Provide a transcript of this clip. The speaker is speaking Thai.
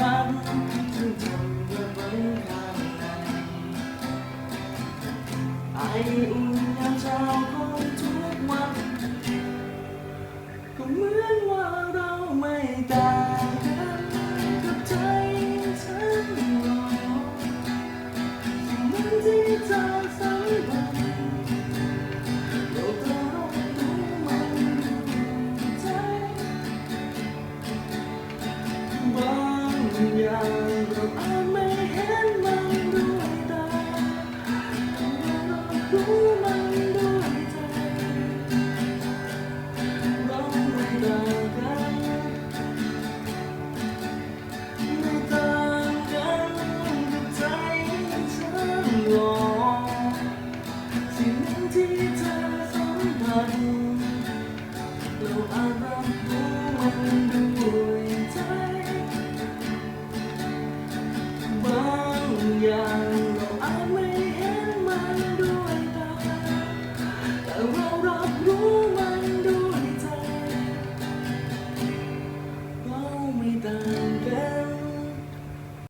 รักทุนก็างในไออุ่นยามเช้าขอทุกวัน ก็เหมือนว่าเราไม่ ทุกอย่างก็ไม่เห็นมันด้วยตาแต่รู้มันด้วยใจราไงไม่ต่างกันกัใจฉันหรอกสิ่นที่เธอสัมผัสเราอาจรับรู้มัน yeah.